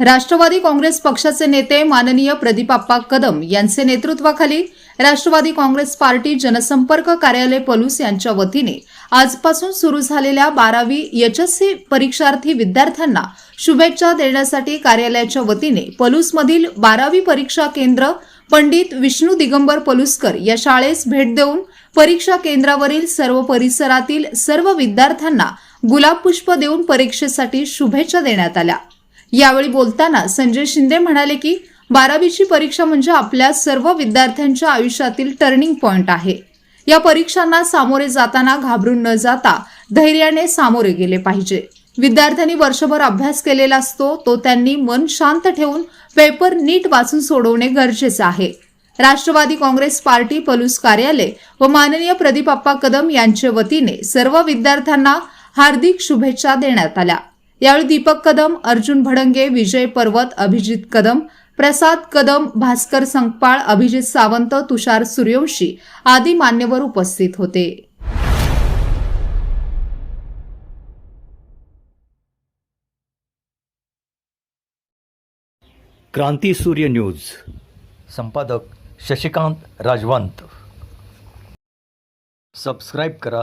राष्ट्रवादी काँग्रेस पक्षाचे नेते माननीय प्रदीपाप्पा कदम यांचे नेतृत्वाखाली राष्ट्रवादी काँग्रेस पार्टी जनसंपर्क कार्यालय पलूस यांच्या वतीने आजपासून सुरू झालेल्या बारावी यशस्वी परीक्षार्थी विद्यार्थ्यांना शुभेच्छा देण्यासाठी कार्यालयाच्या वतीने पलूसमधील बारावी परीक्षा केंद्र पंडित विष्णू दिगंबर पलुसकर या शाळेस भेट देऊन परीक्षा केंद्रावरील सर्व परिसरातील सर्व विद्यार्थ्यांना गुलाबपुष्प देऊन परीक्षेसाठी शुभेच्छा देण्यात आल्या. यावेळी बोलताना संजय शिंदे म्हणाले की बारावीची परीक्षा म्हणजे आपल्या सर्व विद्यार्थ्यांच्या आयुष्यातील टर्निंग पॉइंट आहे. या परीक्षांना सामोरे जाताना घाबरून न जाता धैर्याने सामोरे गेले पाहिजे. विद्यार्थ्यांनी वर्षभर अभ्यास केलेला असतो तो त्यांनी मन शांत ठेवून पेपर नीट वाचून सोडवणे गरजेचे आहे. राष्ट्रवादी काँग्रेस पार्टी पलूस कार्यालय व माननीय प्रदीपाप्पा कदम यांच्या वतीने सर्व विद्यार्थ्यांना हार्दिक शुभेच्छा देण्यात आल्या. यावेळी दीपक कदम अर्जुन भडंगे विजय पर्वत अभिजित कदम प्रसाद कदम भास्कर संकपाळ अभिजित सावंत तुषार सूर्यवंशी आदी मान्यवर उपस्थित होते. क्रांती सूर्य न्यूज. संपादक शशिकांत राजवंत. सबस्क्राईब करा.